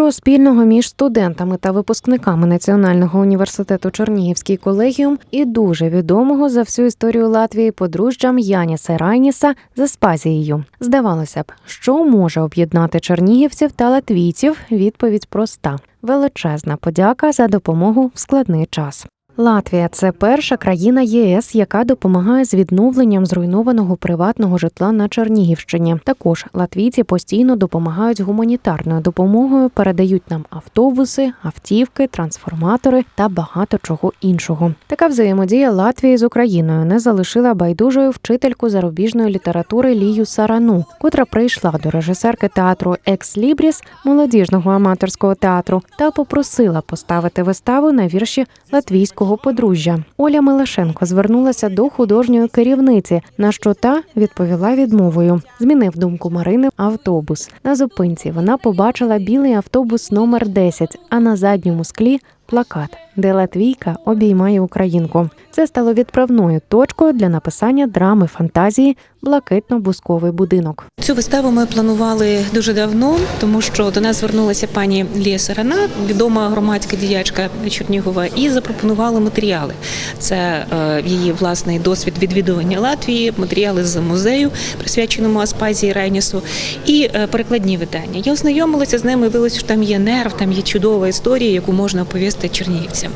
що спільного між студентами та випускниками Національного університету Чернігівський колегіум і дуже відомого за всю історію Латвії подружжям Яніса Райніса за спазією Здавалося б, що може об'єднати чернігівців та латвійців? Відповідь проста: величезна подяка за допомогу в складний час. Латвія це перша країна ЄС, яка допомагає з відновленням зруйнованого приватного житла на Чернігівщині. Також латвійці постійно допомагають гуманітарною допомогою, передають нам автобуси, автівки, трансформатори та багато чого іншого. Така взаємодія Латвії з Україною не залишила байдужою вчительку зарубіжної літератури Лію Сарану, котра прийшла до режисерки театру Екс Лібріс молодіжного аматорського театру та попросила поставити виставу на вірші латвійського подружжя. Оля Милашенко звернулася до художньої керівниці, на що та відповіла відмовою. Змінив думку Марини автобус. На зупинці вона побачила білий автобус номер 10, а на задньому склі плакат, де Латвійка обіймає українку. Це стало відправною точкою для написання драми фантазії Блакитно-бусковий будинок. Цю виставу ми планували дуже давно, тому що до нас звернулася пані Лія Сарана, відома громадська діячка Чернігова, і запропонували матеріали. Це е, її власний досвід відвідування Латвії, матеріали з музею, присвяченому Аспазії Райнісу, і е, перекладні видання. Я ознайомилася з ними. Виявилося, що там є нерв, там є чудова історія, яку можна оповісти чернігівцям.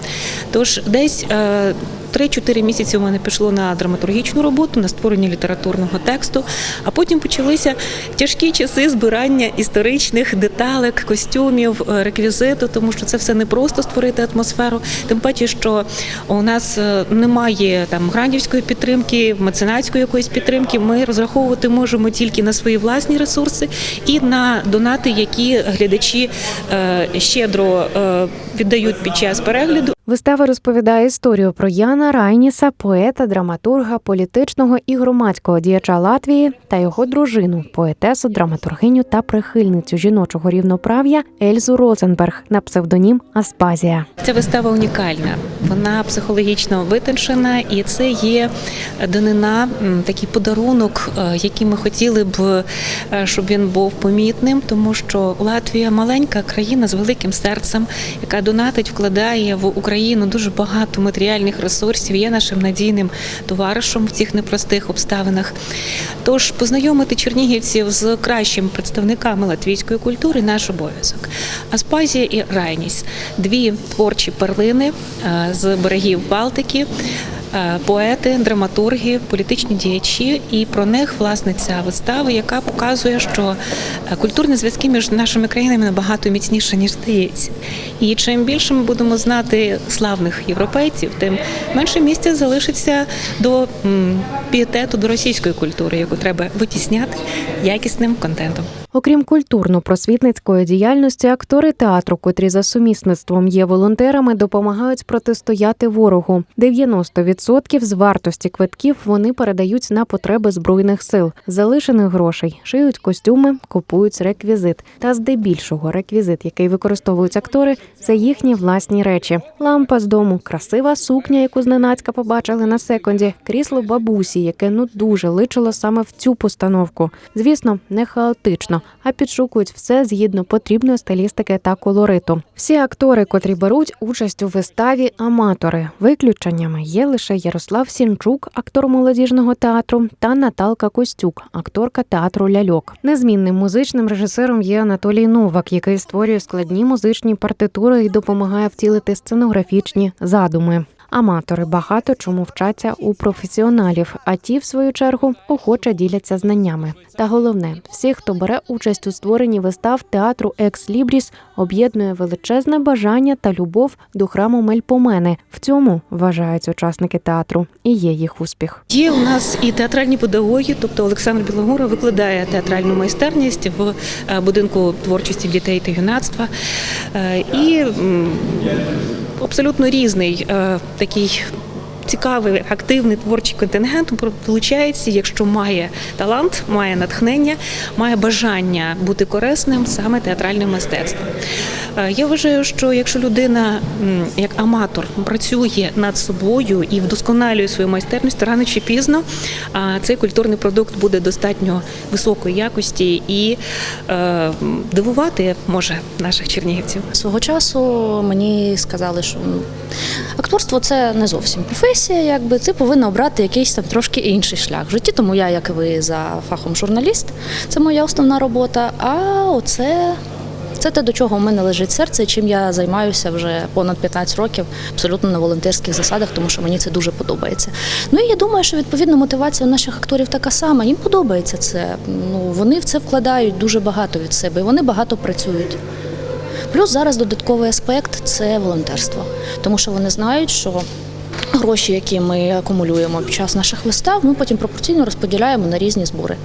Тож десь. е, 3-4 місяці у мене пішло на драматургічну роботу, на створення літературного тексту. А потім почалися тяжкі часи збирання історичних деталек, костюмів, е, реквізиту, тому що це все не просто створити атмосферу. Тим паче, що у нас е, немає там грандівської підтримки, меценатської якоїсь підтримки. Ми розраховувати можемо тільки на свої власні ресурси і на донати, які глядачі е, щедро е, віддають під час перегляду. Вистава розповідає історію про Яна Райніса, поета, драматурга, політичного і громадського діяча Латвії та його дружину, поетесу, драматургиню та прихильницю жіночого рівноправ'я Ельзу Розенберг на псевдонім Аспазія. Ця вистава унікальна, вона психологічно витончена, і це є данина, такий подарунок, е, який ми хотіли б, е, щоб він був помітним, тому що Латвія маленька країна з великим серцем, яка донатить, вкладає в Україну дуже багато матеріальних ресурсів. Є нашим надійним товаришем в цих непростих обставинах. Тож познайомити чернігівців з кращими представниками латвійської культури наш обов'язок. Аспазія і Райніс дві творчі перлини е, з берегів Балтики. Е, Поети, драматурги, політичні діячі, і про них власне ця вистава, яка показує, що е, культурні зв'язки між нашими країнами набагато міцніше ніж здається. І чим більше ми будемо знати славних європейців, тим менше місця залишиться до пієтету до російської культури, яку треба витісняти якісним контентом. Окрім культурно-просвітницької діяльності, актори театру, котрі за сумісництвом є волонтерами, допомагають протистояти ворогу. 90% з вартості квитків вони передають на потреби збройних сил. Залишених грошей шиють костюми, купують реквізит. Та здебільшого реквізит, який використовують актори, це їхні власні речі: лампа з дому, красива сукня, яку зненацька побачили на секунді, крісло бабусі, яке ну дуже личило саме в цю постановку. Звісно, не хаотично, а підшукують все згідно потрібної стилістики та колориту. Всі актори, котрі беруть участь у виставі, аматори. Виключеннями є лише Ярослав Сінчук, актор молодіжного театру, та Наталка Костюк, акторка театру Ляльок. Незмінним музичним режисером є Анатолій Новак, який створює складні музичні партитури і допомагає втілити сценографічні задуми. Аматори багато чому вчаться у професіоналів, а ті, в свою чергу, охоче діляться знаннями. Та головне, всі, хто бере участь у створенні вистав театру Екс Лібріс, об'єднує величезне бажання та любов до храму Мельпомени. В цьому вважають учасники театру, і є їх успіх. Є у нас і театральні педагоги, тобто Олександр Білогура викладає театральну майстерність в е, будинку творчості дітей та юнацтва. Е, І абсолютно різний е, такий. Цікавий активний творчий контингент виходить, якщо має талант, має натхнення, має бажання бути корисним саме театральним мистецтвом. Е, Я вважаю, що якщо людина як аматор працює над собою і вдосконалює свою майстерність, рано чи пізно цей культурний продукт буде достатньо високої якості і е, дивувати може наших чернігівців. Свого часу мені сказали, що акторство це не зовсім професія, якби ти повинна обрати якийсь там трошки інший шлях в житті. Тому я, як і ви, за фахом журналіст, це моя основна робота. А оце. Це те, до чого у мене лежить серце, чим я займаюся вже понад 15 років, абсолютно на волонтерських засадах, тому що мені це дуже подобається. Ну і я думаю, що відповідно мотивація у наших акторів така сама. Їм подобається це. Ну вони в це вкладають дуже багато від себе, і вони багато працюють. Плюс зараз додатковий аспект це волонтерство, тому що вони знають, що гроші, які ми акумулюємо під час наших вистав, ми потім пропорційно розподіляємо на різні збори.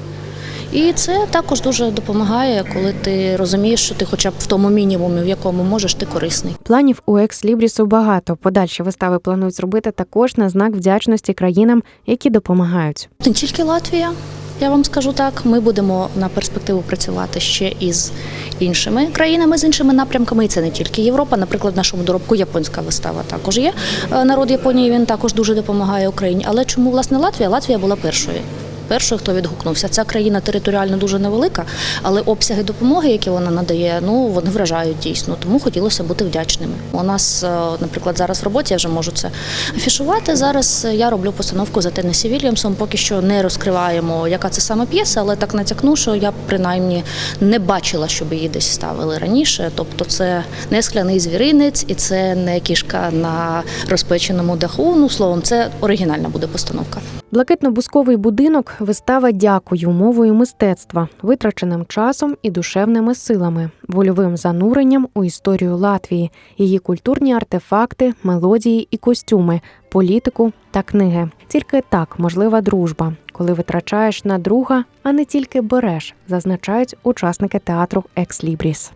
І це також дуже допомагає, коли ти розумієш, що ти хоча б в тому мінімумі, в якому можеш, ти корисний. Планів у екс-лібрісу багато. Подальші вистави планують зробити також на знак вдячності країнам, які допомагають. Не тільки Латвія, я вам скажу так. Ми будемо на перспективу працювати ще із іншими країнами, з іншими напрямками. І це не тільки Європа. Наприклад, в нашому доробку японська вистава також є. Е, Народ Японії він також дуже допомагає Україні. Але чому власне Латвія? Латвія була першою. Першою, хто відгукнувся, ця країна територіально дуже невелика, але обсяги допомоги, які вона надає, ну вони вражають дійсно. Тому хотілося бути вдячними. У нас, е, наприклад, зараз в роботі я вже можу це афішувати. Зараз я роблю постановку за Теннесі Вільямсом. Поки що не розкриваємо, яка це саме п'єса, але так натякну, що я принаймні не бачила, щоб її десь ставили раніше. Тобто, це не скляний звіринець і це не кішка на розпеченому даху. Ну словом, це оригінальна буде постановка. Блакитно-бусковий будинок вистава дякую мовою мистецтва, витраченим часом і душевними силами, вольовим зануренням у історію Латвії, її культурні артефакти, мелодії і костюми, політику та книги. Тільки так можлива дружба, коли витрачаєш на друга, а не тільки береш, зазначають учасники театру Екс Лібріс.